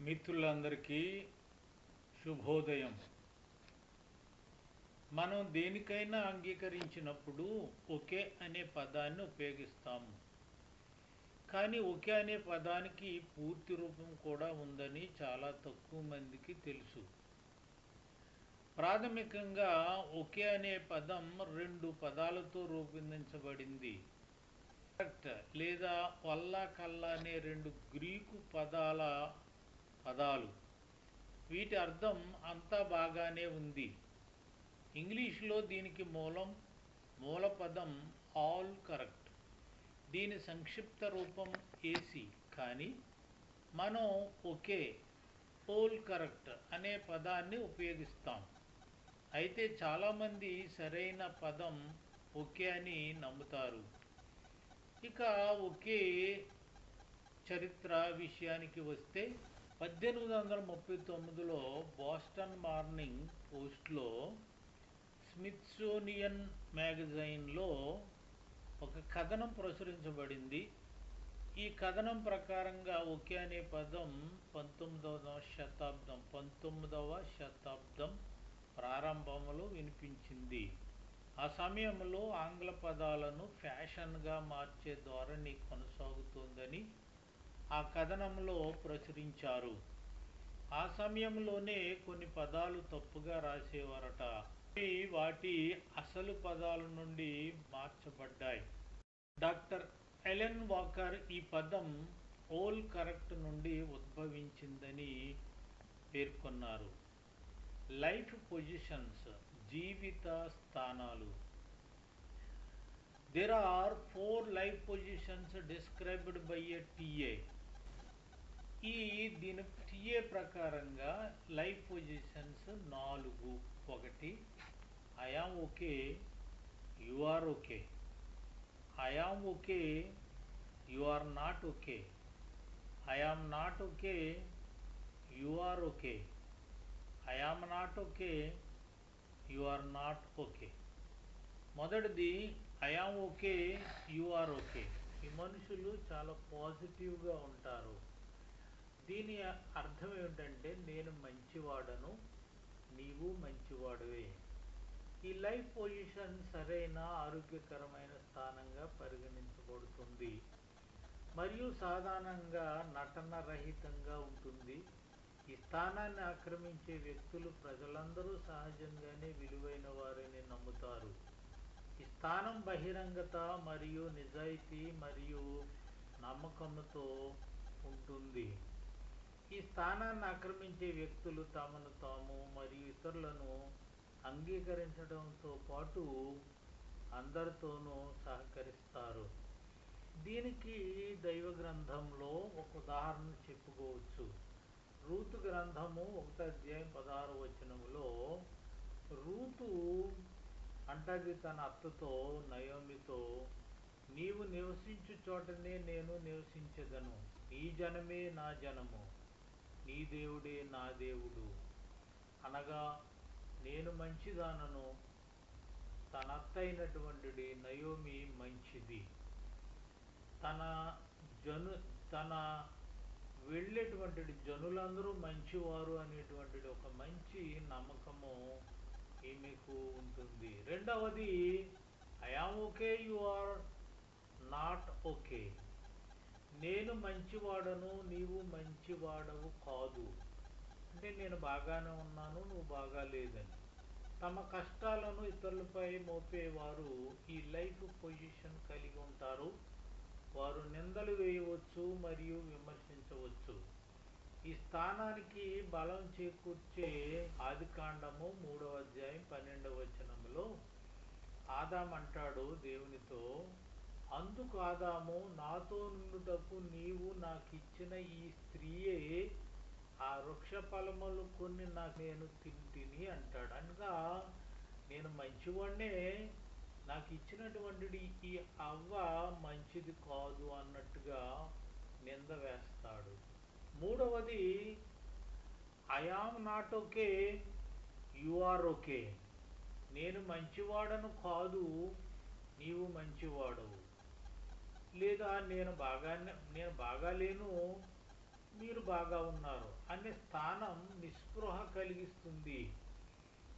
మిత్రులందరికీ శుభోదయం. మనం దేనికైనా అంగీకరించినప్పుడు ఒకే అనే పదాన్ని ఉపయోగిస్తాము. కానీ ఒకే అనే పదానికి పూర్తి రూపం కూడా ఉందని చాలా తక్కువ మందికి తెలుసు. ప్రాథమికంగా ఒకే అనే పదం రెండు పదాలతో రూపొందించబడింది. కరెక్ట్ లేదా వల్లా కల్లా అనే రెండు గ్రీకు పదాల పదాలు. వీటి అర్థం అంతా బాగానే ఉంది. ఇంగ్లీష్లో దీనికి మూలం మూల పదం ఆల్ కరెక్ట్. దీని సంక్షిప్త రూపం ఏసీ కానీ మనం ఒకే ఓల్ కరెక్ట్ అనే పదాన్ని ఉపయోగిస్తాం. అయితే చాలామంది సరైన పదం ఒకే అని నమ్ముతారు. ఇక ఒకే చరిత్ర విషయానికి వస్తే పద్దెనిమిది వందల ముప్పై తొమ్మిదిలో బోస్టన్ మార్నింగ్ పోస్ట్లో స్మిత్సోనియన్ మ్యాగజైన్లో ఒక కథనం ప్రచురించబడింది. ఈ కథనం ప్రకారంగా ఒకే అనే పదం పంతొమ్మిదవ శతాబ్దం పంతొమ్మిదవ శతాబ్దం ప్రారంభంలో వినిపించింది. ఆ సమయంలో ఆంగ్ల పదాలను ఫ్యాషన్గా మార్చే ధోరణి కొనసాగుతోందని ఆ కథనంలో ప్రచురించారు. ఆ సమయంలోనే కొన్ని పదాలు తప్పుగా రాసేవారట. అవి వాటి అసలు పదాల నుండి మార్చబడ్డాయి. డాక్టర్ ఎలెన్ వాకర్ ఈ పదం ఓల్ కరెక్ట్ నుండి ఉద్భవించిందని పేర్కొన్నారు. లైఫ్ పొజిషన్స్ జీవిత స్థానాలు. There are four life positions described by A T A ఈ దీని టీఏ ప్రకారంగా లైఫ్ పొజిషన్స్ నాలుగు. ఒకటి I am okay you are okay I am okay you are not okay I am not okay you are okay I am not okay you are not okay మొదటిది I am okay you are okay ఈ మనుషులు చాలా పాజిటివ్గా ఉంటారు. దీని అర్థం ఏమిటంటే నేను మంచివాడను నీవు మంచివాడువే. ఈ లైఫ్ పొజిషన్ సరైన ఆరోగ్యకరమైన స్థానంగా పరిగణించబడుతుంది. మరియు సాధారణంగా నటన రహితంగా ఉంటుంది. ఈ స్థానాన్ని ఆక్రమించే వ్యక్తులు ప్రజలందరూ సహజంగానే విలువైన వారని నమ్ముతారు. ఈ స్థానం బహిరంగత మరియు నిజాయితీ మరియు నమ్మకంతో ఉంటుంది. ఈ స్థానాన్ని ఆక్రమించే వ్యక్తులు తమను తాము మరియు ఇతరులను అంగీకరించడంతో పాటు అందరితోనూ సహకరిస్తారు. దీనికి దైవ గ్రంథంలో ఒక ఉదాహరణ చెప్పుకోవచ్చు. రూతు గ్రంథము ఒకటి అధ్యాయం పదహారు వచనములో రూతు అంటది తన అత్తతో నయోమితో నీవు నివసించు చోటనే నేను నివసించదను. ఈ జనమే నా జనము. నీ దేవుడే నా దేవుడు. అనగా నేను మంచిదానను తన అత్త అయినటువంటి నయోమి మంచిది. తన జను తన వెళ్ళేటువంటి జనులందరూ మంచివారు అనేటువంటి ఒక మంచి నమ్మకము ఈమెకు ఉంటుంది. రెండవది I am okay you are not okay నేను మంచివాడను నీవు మంచివాడవు కాదు. అంటే నేను బాగానే ఉన్నాను నువ్వు బాగా లేదని. తమ కష్టాలను ఇతరులపై మోపేవారు ఈ లైఫ్ పొజిషన్ కలిగి ఉంటారు. వారు నిందలు వేయవచ్చు మరియు విమర్శించవచ్చు. ఈ స్థానానికి బలం చేకూర్చే ఆదికాండము మూడవ అధ్యాయం పన్నెండవ వచనంలో ఆదాం అంటాడు దేవునితో అందుకు ఆదాము నాతో నుండుటకు నీవు నాకు ఇచ్చిన ఈ స్త్రీయే ఆ వృక్ష ఫలములు కొన్ని నాకు నేను తింటిని అంటాడు. అనగా నేను మంచివాడినే నాకు ఇచ్చినటువంటి ఈ అవ్వ మంచిది కాదు అన్నట్టుగా నింద వేస్తాడు. మూడవది I am not okay you are okay నేను మంచివాడను కాదు నీవు మంచివాడవు. లేదా నేను బాగానే నేను బాగా లేను మీరు బాగా ఉన్నారు అనే స్థానం నిస్పృహ కలిగిస్తుంది.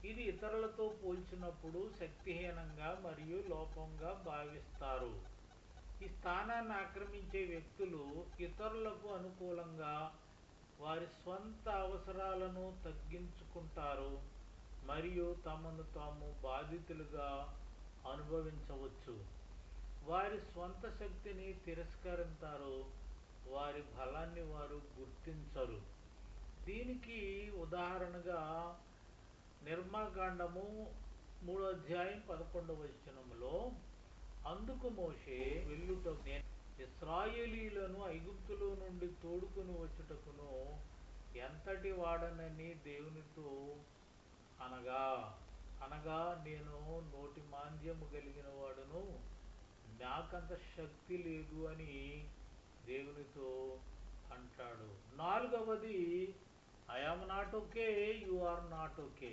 ఇది ఇతరులతో పోల్చినప్పుడు శక్తిహీనంగా మరియు లోపంగా భావిస్తారు. ఈ స్థానాన్ని ఆక్రమించే వ్యక్తులు ఇతరులకు అనుకూలంగా వారి స్వంత అవసరాలను తగ్గించుకుంటారు మరియు తమను తాము బాధితులుగా అనుభవించవచ్చు. వారి స్వంత శక్తిని తిరస్కరిస్తారు వారి బలాన్ని వారు గుర్తించరు. దీనికి ఉదాహరణగా నిర్మాకాండము మూడో అధ్యాయం పదకొండవ వచనంలో అందుకు మోషే వెళ్ళుట నేను ఇస్రాయేలీలను ఐగుప్తులో నుండి తోడుకొని వచ్చుటకును ఎంతటి వాడనని దేవునితో అనగా అనగా నేను నోటి మాంద్యము కలిగిన వాడును. నాకంత శక్తి లేదు అని దేవునితో అంటాడు. నాలుగవది I am not okay you are not okay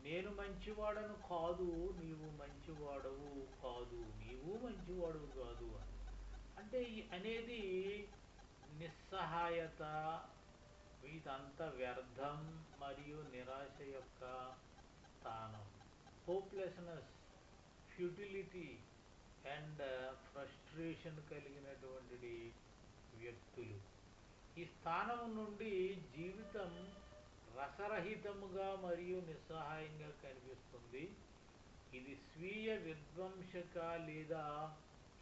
నేను మంచివాడను కాదు నీవు మంచివాడవు కాదు నీవు మంచివాడవు కాదు అని. అంటే అనేది నిస్సహాయత ఇదంతా వ్యర్థం మరియు నిరాశ యొక్క స్థానం. హోప్లెస్నెస్ ఫ్యూటిలిటీ అండ్ ఫ్రస్ట్రేషన్ కలిగినటువంటి వ్యక్తులు. ఈ స్థానం నుండి జీవితం రసరహితముగా మరియు నిస్సహాయంగా కనిపిస్తుంది. ఇది స్వీయ విధ్వంసక లేదా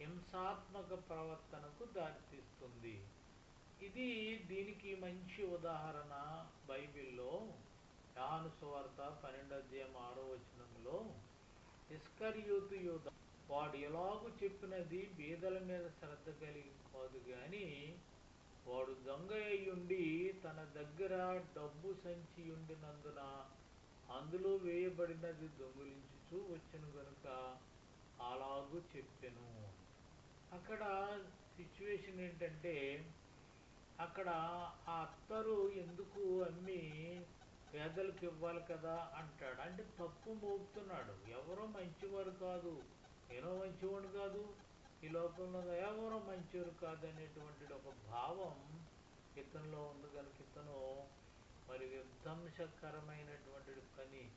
హింసాత్మక ప్రవర్తనకు దారితీస్తుంది. ఇది దీనికి మంచి ఉదాహరణ బైబిల్లో యాను సువార్త పన్నెండు అధ్యాయం ఆరో వచనంలో ఇస్కరియోతు యోధ వాడు ఎలాగూ చెప్పినది బీదల మీద శ్రద్ధ కలిగి కాదు గాని వాడు దొంగ అయ్యుండి తన దగ్గర డబ్బు సంచి ఉండినందున అందులో వేయబడినది దొంగిలించుచూ వచ్చును గనుక అలాగూ చెప్పెను. అక్కడ సిచ్యువేషన్ ఏంటంటే అక్కడ ఆ అత్తరు ఎందుకు అమ్మి పేదలకు ఇవ్వాలి కదా అంటాడు. అంటే తప్పు మోపుతున్నాడు. ఎవరో మంచివారు కాదు. నేను మంచివాడు కాదు. ఈ లోకంలో ఎవరో మంచివారు కాదు అనేటువంటి ఒక భావం ఇతనిలో ఉంది కనుక ఇతను మరి విధ్వంసకరమైనటువంటి పని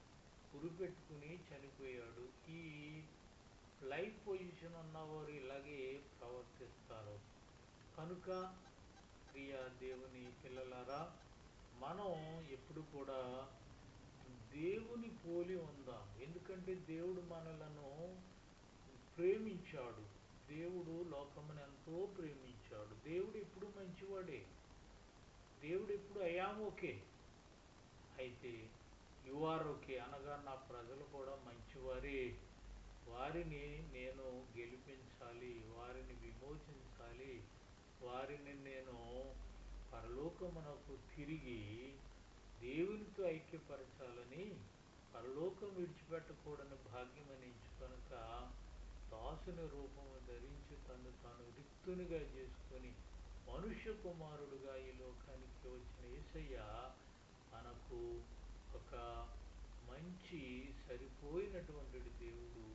కురిపెట్టుకుని చనిపోయాడు. ఈ లైఫ్ పొజిషన్ ఉన్నవారు ఇలాగే ప్రవర్తిస్తారు. కనుక ప్రియ దేవుని పిల్లలారా మనం ఎప్పుడు కూడా దేవుని పోలి ఉందాం. ఎందుకంటే దేవుడు మనలను ప్రేమించాడు. దేవుడు లోకమును ఎంతో ప్రేమించాడు. దేవుడు ఎప్పుడు మంచివాడే? దేవుడు ఎప్పుడు అయాం ఓకే అయితే యు ఆర్ ఓకే అనగా నా ప్రజలు కూడా మంచివారే. వారిని నేను గెలిపించాలి. వారిని విమోచించాలి. వారిని నేను పరలోకమునకు తిరిగి దేవునితో ఐక్యపరచాలని పరలోకం విడిచిపెట్టకూడని భాగ్యం అని ఎంచుకొని దాసుని రూపము ధరించి తను తాను రిక్తునిగా చేసుకొని మనుష్య కుమారుడుగా ఈ లోకానికి వచ్చిన ఏసయ్య మనకు ఒక మంచి సరిపోయినటువంటి దేవుడు.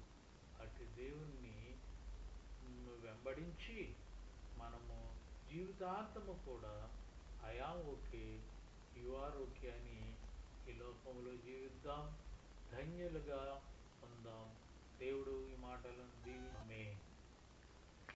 అటు దేవుణ్ణి వెంబడించి మనము జీవితాంతము కూడా I am okay you are okay అని ఈ లోకంలో జీవిద్దాం ధన్యులుగా ఉందాం. దేవుడు ఈ మాటలను దీవి